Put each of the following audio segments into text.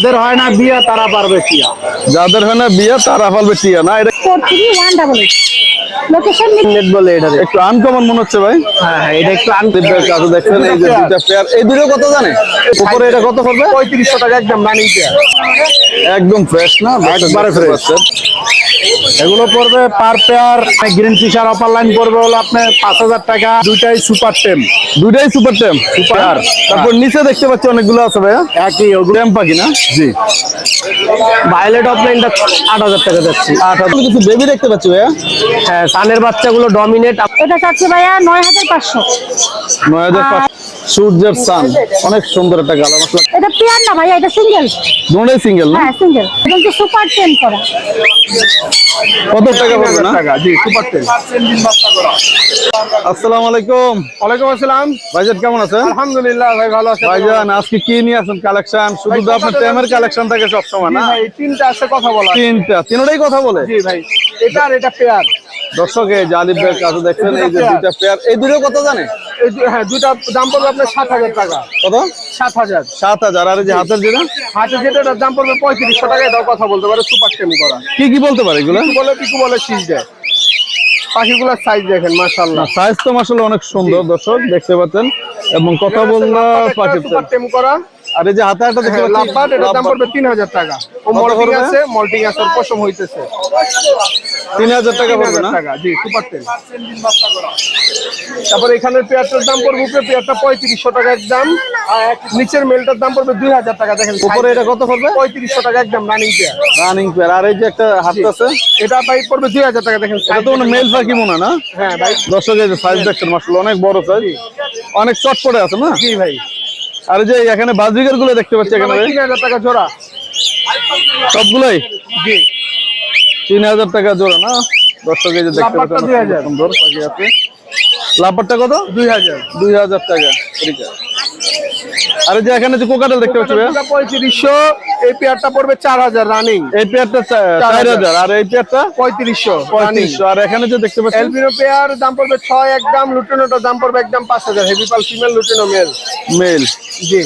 যাদের হয় না বিয়া তারা পারবে টিয়া। যাদের হয় না বিয়ে তারা পারবে টিয়া। না এটা লোকেশন নেট বলে এটা একটু আনকমন মনে হচ্ছে ভাই। হ্যাঁ হ্যাঁ এটা একটু দীপের কাছে দেখছেন এই যে দুইটা পেয়ার এই দুটো কত জানে? উপরে এটা কত করবে পঁয়ত্রিশশো টাকা একদম রানিং পেয়ার একদম ফ্রেশ না? একবারে fresh। এগুলো পড়বে per pair green Fischer opaline পড়বে হলো আপনার পাঁচ হাজার টাকা দুইটাই সুপার টেম দুইটাই সুপার টেম Super। তারপর নিচে দেখতে পাচ্ছি অনেকগুলো আছে ভাইয়া। একই টেম পাখি না? জি। ভায়োলেট অফলাইনটা আট হাজার টাকা যাচ্ছে। আট হাজার কিছু বেবি দেখতে পাচ্ছি ভাইয়া। হ্যাঁ সানের বাচ্চাগুলো ডমিনেট এটা চাচ্ছে ভাইয়া নয় হাজার পাঁচশো। নয় হাজার পাঁচশো? সূর্যের সান অনেক সুন্দর একটা গালা মশলা। এটা পেয়ার না ভাইয়া এটা সিঙ্গেল। দুটাই সিঙ্গেল না? হ্যাঁ সিঙ্গেল এবং কি সুপার টেন করা। কত টাকা পড়বে না? টাকা জি সুপার টেন আসসালামু আলাইকুম। ওয়ালাইকুম আসসালাম। ভাইজান কেমন আছেন? আলহামদুলিল্লাহ ভাই ভালো আছেন? ভাইজান আজকে কি নিয়ে আসেন কালেকশন শুধু তো আপনার টেমের কালেকশন থাকে সব সময় না ভাই তিনটা আছে কথা বলা তিনটা। তিনটাই কথা বলে? জি ভাই এটা আর এটা পেয়ার। দর্শক এই জালিব ভাইয়ের কাছে দেখছেন এই যে দুইটা পেয়ার। এই দুটো কথা জানে? হ্যাঁ দুটা দাম পড়বে আপনার সাত হাজার টাকা। কত? সাত হাজার। সাত হাজার। আর যে হাতের যেটা? যেটা এটার দাম পড়বে পঁয়ত্রিশশো টাকা এটাও কথা বলতে পারে সুপার করা। কি কি বলতে পারে এগুলো? বলে বলে শীষ দেয়। পাখিগুলোর সাইজ দেখেন সাইজ তো অনেক সুন্দর দর্শক দেখতে পাচ্ছেন। এবং কথা বললাম পাখি করা। আর এই যে হাতে একটা দেখতে হ্যাঁ, পাচ্ছি। লাভবাট এটার দাম পড়বে তিন হাজার টাকা। ও মল্টিং আছে মল্টিং আছে পশম হইতেছে। তিন হাজার টাকা পড়বে না? টাকা জি সুপার টেম তারপর এখানের পেয়ারটার দাম পড়বে উপরে পেয়ারটা পঁয়ত্রিশশো টাকা একদম আর নিচের মেলটার দাম পড়বে দুই হাজার টাকা দেখেন উপরে এটা কত পড়বে? পঁয়ত্রিশশো টাকা একদম রানিং পেয়ার রানিং পেয়ার আর এই যে একটা হাত আছে? এটা ভাই পড়বে দুই হাজার টাকা দেখেন এটা তো মেল পাখি মনে হয় না? হ্যাঁ ভাই। দর্শক এই যে সাইজ দেখছেন মাসাল অনেক বড় সাইজ অনেক চটপটে আছে না? জি ভাই। আর যে এখানে বাজবিকারগুলো দেখতে পাচ্ছি এখানে টাকা জোড়া। সবগুলোই? জি। তিন হাজার টাকা জোড়া না? দশ এই যে দেখতে পাচ্ছি পাচ্ছেন 2000 অনেক সুন্দর পাখি আছে। লাভবারটা কত? দুই হাজার। দুই হাজার টাকা ঠিক আছে। আর যে এখানে যে কোকাটেল দেখতে পাচ্ছি পঁয়ত্রিশশো এই পেয়ারটা পড়বে চার হাজার রানিং এই পেয়ারটা চার হাজার আর এই পেয়ারটা? পঁয়ত্রিশশো আর এখানে যে দেখতে পাচ্ছি? এলবিনো পেয়ার দাম পড়বে ছয় একদম লুটেনোটার দাম পড়বে একদম পাঁচ হাজার। হেভি পাল ফিমেল লুটেনো মেল মেল জি।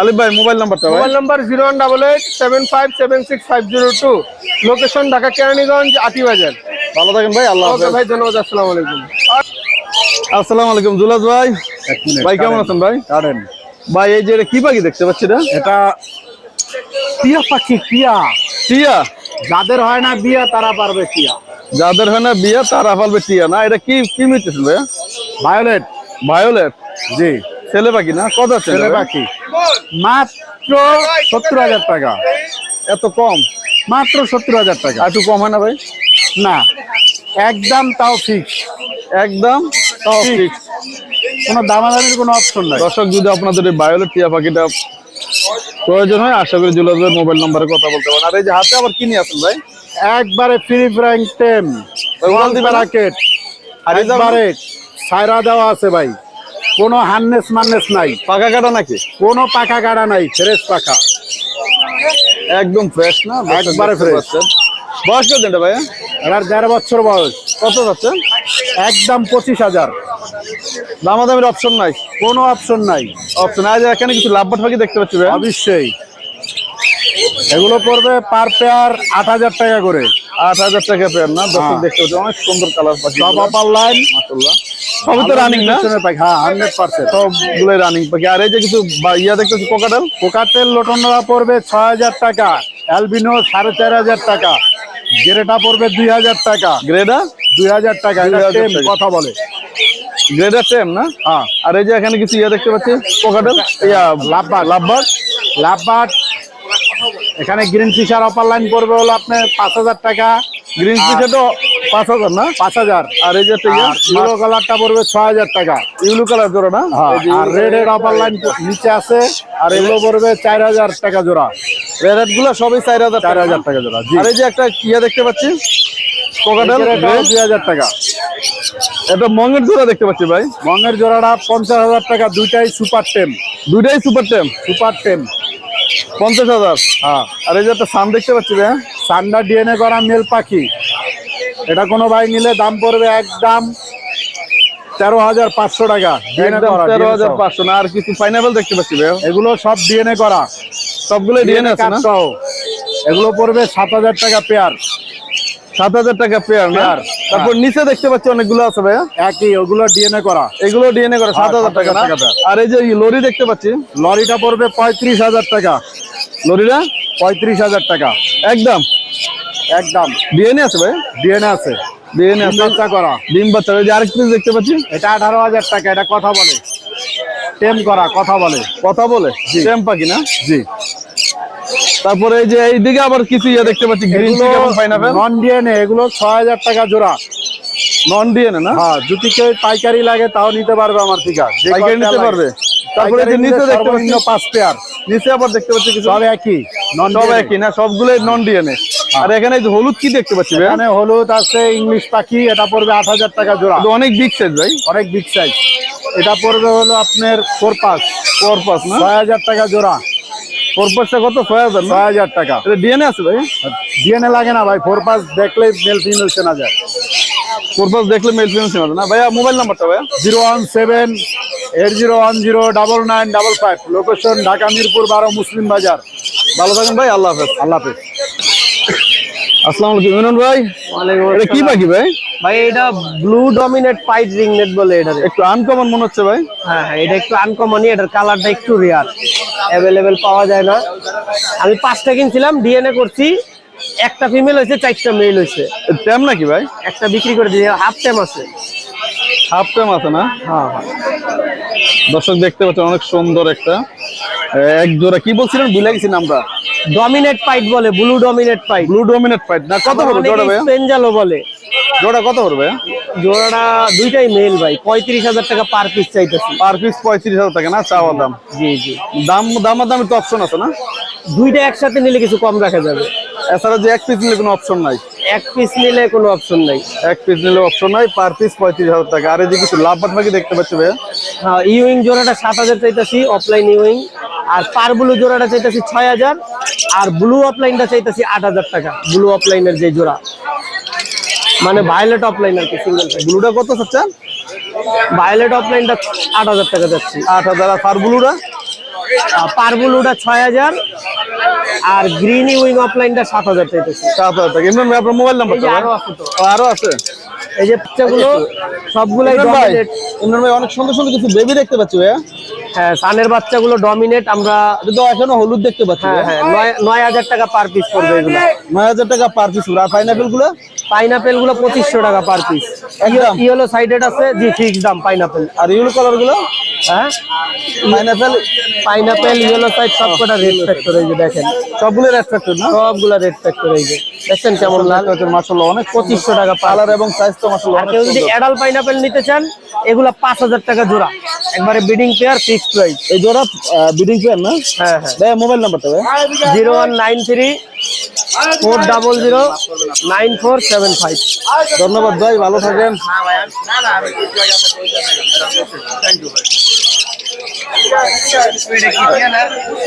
আলিফ ভাই মোবাইল নাম্বারটা mobile number zero one double eight seven five seven six five zero two. Location Dhaka Keraniganj Ati Bazar ভালো থাকেন ভাই আল্লাহ ভাই ধন্যবাদ আসসালামু আলাইকুম। আসসালামু আলাইকুম জুলাস ভাই। ভাই কেমন আছেন ভাই? কারেন। ভাই এই যে এটা কি পাখি দেখতে পাচ্ছি না এটা টিয়া পাখি টিয়া। টিয়া? যাদের হয় না বিয়ে তারা পারবে টিয়া। যাদের হয় না বিয়ে তারা ফেলবে টিয়া। না এটা কি কি মিটেছেন ভাইয়া? ভায়োলেট ভায়োলেট জি। ছেলে পাখি না? কত ছেলে পাখি। মাত্র সত্তর হাজার টাকা। এত কম? মাত্র সত্তর হাজার টাকা। একটু কম হয় না ভাই? না। একদম তাও ফিক্স একদম। কোনো দামাদামির কোনো অপশন নাই। দর্শক যদি আপনাদের এই ভায়োলেট টিয়া পাখিটা প্রয়োজন হয় আশা করি জুলাস মোবাইল নম্বরে কথা বলতে পারেন। আর এই যে হাতে আবার কি নিয়ে আছেন ভাই? একবারে ফ্রি ফ্রাইং টেম? রাকেট আর একবারে সাইরা দেওয়া আছে ভাই। কোনো হাননেস মাননেস নাই। পাকা কাটা নাকি? কোনো পাকা গাড়া নাই ফ্রেশ পাকা একদম ফ্রেশ না? একবারে। পাচ্ছেন। বয়স কত এটা ভাইয়া? এবার দেড় বছর বয়স। কত যাচ্ছে? একদম পঁচিশ হাজার। দামাদামির অপশন নাই? কোনো অপশন নাই। অপশন আজ এখানে কিছু লাভবাট পাখি দেখতে পাচ্ছি ভাইয়া? অবশ্যই। এগুলো পড়বে পার পেয়ার আট হাজার টাকা করে। আট হাজার টাকা পেয়ার না? দর্শক হ্যাঁ। দেখতে পাচ্ছি অনেক সুন্দর কালার পাখি সব আপার লাইন সবই তো রানিং না? হ্যাঁ হান্ড্রেড পার্সেন্ট সবগুলোই রানিং পাখি। আর এই যে কিছু ইয়া পাচ্ছি পড়বে ছয় হাজার টাকা। অ্যালবিনো সাড়ে চার হাজার টাকা। গেরেটা পড়বে দুই হাজার টাকা। গ্রেডা দুই হাজার টাকা এটা 2000 টেম টাকা। কথা বলে। গ্রেডার টেম না? হ্যাঁ। আর এই যে এখানে কিছু ইয়ে দেখতে পাচ্ছি? কোকাটেল ইয়া লাভবাগ লাভবাট লাভবাট এখানে গ্রিন ফিশার অপার লাইন পড়বে হলো আপনার পাঁচ হাজার টাকা। গ্রিন ফিশে তো পাঁচ হাজার না? পাঁচ হাজার। আর এই যে ইউলো কালারটা পড়বে ছয় হাজার টাকা। ইউলু কালার জোড়া না? আর রেড এর অপার লাইন নিচে আছে আর এগুলো পড়বে চার হাজার টাকা জোড়া। রেডগুলো সবই চার হাজার চার হাজার টাকা জোড়া আর এই যে একটা ইয়া দেখতে পাচ্ছি দুই হাজার টাকা। এটা মঙ্গের জোড়া দেখতে পাচ্ছি ভাই। মঙ্গের জোড়াটা পঞ্চাশ হাজার টাকা দুইটাই সুপার টেম দুইটাই সুপার টেম সুপার টেম পঞ্চাশ হাজার? হ্যাঁ। আর এই যে একটা সান দেখতে পাচ্ছি ভাই। ডিএনএ করা মেল পাখি। এটা কোনো ভাই নিলে দাম পড়বে একদম তেরো হাজার পাঁচশো টাকা। তেরো হাজার পাঁচশো না আর কিছু পাইনাপেল দেখতে পাচ্ছি ভাই। এগুলো সব ডিএনএ করা। সবগুলো ডিএনএ আছে না? এগুলো পড়বে সাত হাজার টাকা পেয়ার। সাত হাজার টাকা পেয়ার না? পেয়ার, তারপর নিচে দেখতে পাচ্ছি অনেকগুলো আছে ভাইয়া। একই ওগুলো ডিএনএ করা। এগুলো ডিএনএ করে সাত হাজার টাকা না? আর এই যে লরি দেখতে পাচ্ছি? লরিটা পড়বে পঁয়ত্রিশ হাজার টাকা। লরিটা? পঁয়ত্রিশ হাজার টাকা। একদম। একদম। ডিএনএ আছে ভাই? ডিএনএ আছে। ডিএনএ আছে। বাচ্চা করা। ডিম বাচ্চা ওই যে আরেক পিস দেখতে পাচ্ছি? এটা আঠারো হাজার টাকা এটা কথা বলে। টেম করা কথা বলে। কথা বলে? সেম পাখি না? জি। তারপরে এই যে এইদিকে আবার কিছু ইয়ে দেখতে পাচ্ছি গ্রিন এগুলো চিক এবং পাইনাপেল নন ডিএনএ এগুলো ছয় হাজার টাকা জোড়া। নন ডিএনএ না? হ্যাঁ যদি কেউ পাইকারি লাগে তাও নিতে পারবে আমার থেকে পাইকারি নিতে পারবে? তারপরে এই যে নিচে দেখতে পাচ্ছি পাঁচ পেয়ার নিচে আবার দেখতে পাচ্ছি কিছু সব একই নন সব একই না? সবগুলোই নন ডিএনএ আর এখানে এই যে হলুদ কি দেখতে পাচ্ছি ভাই এখানে হলুদ আছে ইংলিশ পাখি এটা পড়বে আট হাজার টাকা জোড়া। এটা অনেক বিগ সাইজ ভাই। অনেক বিগ সাইজ এটা পড়বে হলো আপনার ফোর পাস ফোর পাস না? ছয় হাজার টাকা জোড়া। ফোর পাসটা কত? ছয় হাজার ছয় হাজার টাকা। এটা ডিএনএ আছে ভাই? ডিএনএ লাগে না ভাই ফোর পাস দেখলে মেল ফিমেল চেনা যায়। ফোর পাস দেখলে মেল ফিমেল চেনা না? ভাইয়া মোবাইল নাম্বারটা ভাইয়া? Zero one seven eight zero one zero double nine double five location Dhaka Mirpur বারো মুসলিম বাজার। ভালো থাকেন ভাই আল্লাহ হাফেজ। আল্লাহ হাফেজ। আসসালামু আলাইকুম ইমরান ভাই। এটা কি পাখি ভাই? ভাই এটা ব্লু ডমিনেট পাইট রিংনেট বলে এটা একটু আনকমন মনে হচ্ছে ভাই। হ্যাঁ হ্যাঁ এটা একটু আনকমনই এটার কালারটা একটু রেয়ার অ্যাভেলেবেল পাওয়া যায় না। আমি পাঁচটা কিনছিলাম ডিএনএ করছি। একটা ফিমেল হয়েছে চারটা মেল হয়েছে। ট্যাম নাকি ভাই? একটা বিক্রি করে দিয়ে হাফ টেম আছে। হাফ ট্যাম আছে না? হ্যাঁ হ্যাঁ। দর্শক দেখতে পাচ্ছেন অনেক সুন্দর একটা এক জোড়া কি বলছিলেন? ভুলে গেছি নামটা। ডমিনেট পাইট বলে blue dominant pied blue dominant pied না কত পড়বে জোড়া ভাই? স্পেঞ্জালো বলে। জোড়া কত পড়বে জোড়াটা দুইটাই মেল ভাই পঁয়ত্রিশ হাজার টাকা পার পিস চাইতেছি। পার পিস পঁয়ত্রিশ হাজার টাকা না? চাওয়া দাম। জি জি। দাম দামার দামের তো অপশন আছে না? দুইটা একসাথে নিলে কিছু কম রাখা যাবে। এছাড়া যে এক পিস নিলে কোনো অপশন নাই? এক পিস নিলে কোনো অপশন নাই। এক পিস নিলে অপশন নাই পার পিস পঁয়ত্রিশ হাজার টাকা। আর এই যে কিছু লাভ বাকি দেখতে পাচ্ছি ভাই হ্যাঁ ইউইং জোড়াটা সাত হাজার চাইতেছি অফলাইন ইউইং আর পার ব্লু জোড়াটা চাইতেছি ছয় হাজার। আর ব্লু অফলাইনটা চাইতেছি আট হাজার টাকা। ব্লু অফলাইনের যে জোড়া। মানে ভায়োলেট অফলাইন আর কি সিঙ্গেল ব্লুটা কত চাচ্ছেন? ভায়োলেট অফলাইনটা আট হাজার টাকা যাচ্ছি আট হাজার। আর পার ব্লুটা পার ব্লুটা ছয় হাজার। আর গ্রিন উইং অফলাইনটা সাত হাজার চাইতেছি। সাত হাজার টাকা। ভাই আপনার মোবাইল নাম্বার আরও আছে তো। আরও আছে? এই যে বাচ্চাগুলো সবগুলাই ডমিনেট ইমরান ভাই অনেক সুন্দর সুন্দর কিছু বেবি দেখতে পাচ্ছি ভাইয়া। হ্যাঁ সানের বাচ্চাগুলো ডমিনেট আমরা তো এখনও হলুদ দেখতে পাচ্ছি হ্যাঁ হ্যাঁ নয় নয় হাজার টাকা পার পিস পড়বে এগুলো। নয় হাজার টাকা পার পিস আর পাইনাপেলগুলো পাইনাপেলগুলো পঁচিশশো টাকা পার পিস একদম? ইয়েলো সাইডেড আছে জি ফিক্স দাম পাইনাপেল আর ইউলো কালারগুলো হ্যাঁ? পাইনাপেল পাইনাপেল ইয়েলো সাইড সব কটা রেড ফ্যাক্টর এই যে দেখেন। সবগুলো রেড ফ্যাক্টর সবগুলা রেড ফ্যাক্টর এই যে। দেখছেন কেমন লাল? মাশাআল্লাহ অনেক পঁচিশশো টাকা পার। কালার এবং সাইজ তো মাশাআল্লাহ অনেক কেউ যদি। অ্যাডাল পাইনাপেল নিতে চান এগুলা পাঁচ হাজার টাকা জোড়া। একবারে বিডিং পেয়ার ফিক্সড প্রাইস এই জোড়া বিডিং পেয়ার না? হ্যাঁ হ্যাঁ। ভাই মোবাইল নাম্বারটা ভাই one nine three four double zero nine four seven five. ধন্যবাদ ভাই ভালো থাকেন।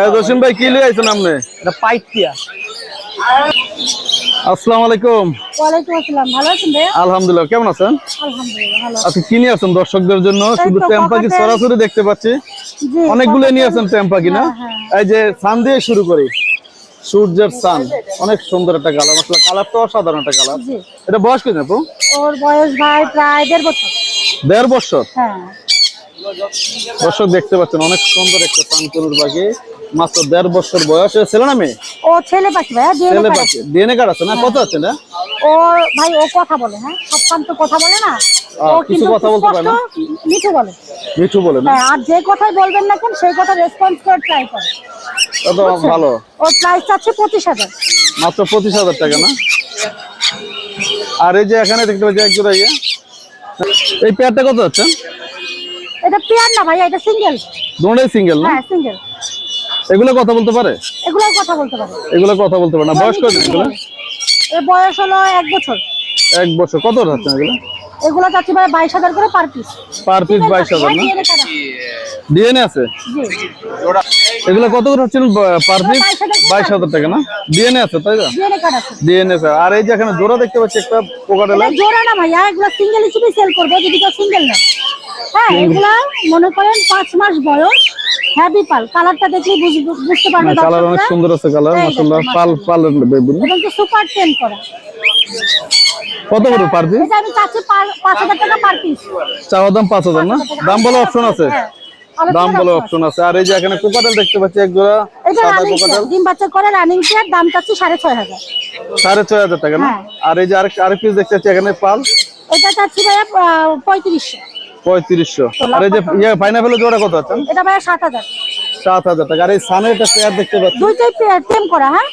এই জসিম ভাই কি লিয়ে আইছেন আপনি? এটা পাইট টিয়া আসসালামু আলাইকুম। ওয়ালাইকুম আসসালাম ভালো আছেন ভাইয়া? আলহামদুলিল্লাহ কেমন আছেন? আলহামদুলিল্লাহ ভালো আচ্ছা কি নিয়ে আছেন দর্শকদের জন্য? শুধু তো টেম্পা কি সরাসরি দেখতে পাচ্ছি। অনেকগুলো নিয়ে আছেন টেম্পা কি না? হ্যাঁ, এই যে সান দিয়ে শুরু করি। সূর্যের সান অনেক সুন্দর একটা কালার আসলে কালারটা অসাধারণ একটা কালার। এটা বয়স কেন আপু? ওর বয়স ভাই প্রায় দেড় বছর। দেড় বছর? হ্যাঁ। দর্শক দেখতে পাচ্ছেন অনেক সুন্দর একটা সানকুনুর পাখি মাত্র দেড় বছর বয়স। ছেলে না মেয়ে? ও ছেলে পাখি ভাইয়া ছেলে পাখি। ডিএনএ কার্ড আছে না? কত আছে না? ও ভাই ও কথা বলে হ্যাঁ? সব তো কথা বলে না। ও কিছু কথা বলতে পারে না? মিঠু বলে। মিঠু বলে না? হ্যাঁ আর যে কথাই বলবেন না কেন সেই কথা রেসপন্স করে ট্রাই করে। তা তো ভালো। প্রাইস পঁচিশ মাত্র টাকা না? আর এই যে এখানে দেখতে পাচ্ছি এক জোড়া ইয়ে। এই পেয়ারটা কত হচ্ছে? এটা পেয়ার না ভাই এটা সিঙ্গেল। দুটোই সিঙ্গেল না? হ্যাঁ সিঙ্গেল। এগুলো কথা বলতে পারে? এগুলোও কথা বলতে পারে। এগুলো কথা বলতে পারে না। বয়স কত এগুলো? এর বয়স হলো এক বছর। এক বছর। কত হচ্ছে এগুলো? এগুলো চাচ্ছি ভাই বাইশ হাজার করে পার পিস। পার পিস বাইশ হাজার না? ডিএনএ আছে? জি। এগুলো কত করে হচ্ছে পার পিস বাইশ হাজার টাকা। না? ডিএনএ আছে তাই না ডিএনএ আছে। আর এই যে এখানে জোড়া দেখতে পাচ্ছি একটা পোকাটেলা এটা জোড়া না ভাইয়া এগুলো সিঙ্গেল হিসেবে সেল করব যদি কেউ সিঙ্গেল না হ্যাঁ এগুলা মনে করেন পাঁচ মাস বয়স হ্যাভি পাল কালারটা দেখলেই বুঝ- বুঝতে পারবে কালার অনেক সুন্দর আছে কালার এই মাশাআল্লাহ পাল পাল বেবি এবং সুপার টেন করা। কত করে পার পিস এটা আমি চাচ্ছি পার- পাঁচ হাজার টাকা পার পিস চাওয়া দাম হাজার না? দাম বলে অপশন আছে? হ্যাঁ, দাম বলে অপশন আছে। আর এই যে এখানে কোকাটেল দেখতে পাচ্ছি এক জোড়া এটা সাদা কোকাটেল। ডিম বাচ্চা করে রানিং পেয়ার দাম চাচ্ছি সাড়ে ছয় হাজার। সাড়ে ছয় হাজার টাকা না? হ্যাঁ। আর এই যে আরেক আরেক পিস দেখতে পাচ্ছি এখানে পাল। এটা চাচ্ছি ভাইয়া পঁয়ত্রিশশো। পঁয়ত্রিশশো। আর এই যে ইয়ে পাইনাপেলের জোড়া কত আছে? এটা ভাইয়া সাত হাজার। সাত হাজার টাকা। আর এই সানের একটা পেয়ার দেখতে পাচ্ছি। দুইটাই টেম করা হ্যাঁ?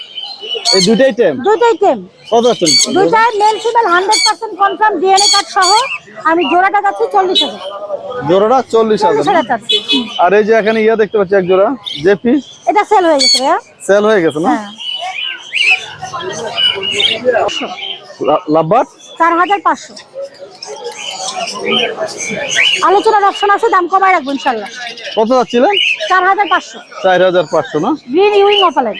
এই দুইটাই টেম দুইটাই টেম কত আছেন দুইটাই male female hundred percent confirm DNA card সহ আমি জোড়াটা জোড়াটা। আর এই যে এখানে ইয়ে দেখতে পাচ্ছি এক জোড়া জেপি এটা সেল হয়ে গেছে ভাইয়া। সেল হয়ে গেছে না? লাভবাট চার হাজার পাঁচশো। আলোচনার অপশন আছে দাম কমায় রাখব ইনশাল্লাহ। কত যাচ্ছিলেন? চার হাজার পাঁচশো। চার হাজার পাঁচশো না? গ্রিন ইউইং অপালাইন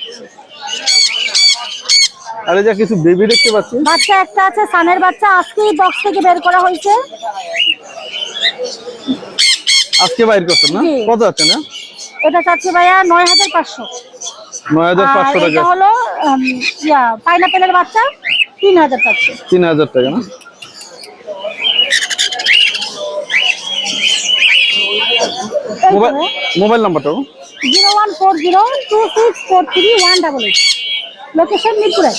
আর এই যে কিছু বেবি দেখতে পাচ্ছি। বাচ্চা একটা আছে সানের বাচ্চা। আজকেই বক্স থেকে বের করা হয়েছে। আজকে বাইর করছেন না? কত যাচ্ছে না? এটা চাচ্ছি ভাইয়া নয় হাজার পাঁচশো। নয় হাজার পাঁচশো টাকা। হলো ইয়া পাইনাপেলের বাচ্চা তিন হাজার চাচ্ছি তিন হাজার টাকা না? মোবাইল মোবাইল নাম্বারটা zero one four zero two six four three one double eight. Location মিরপুরে।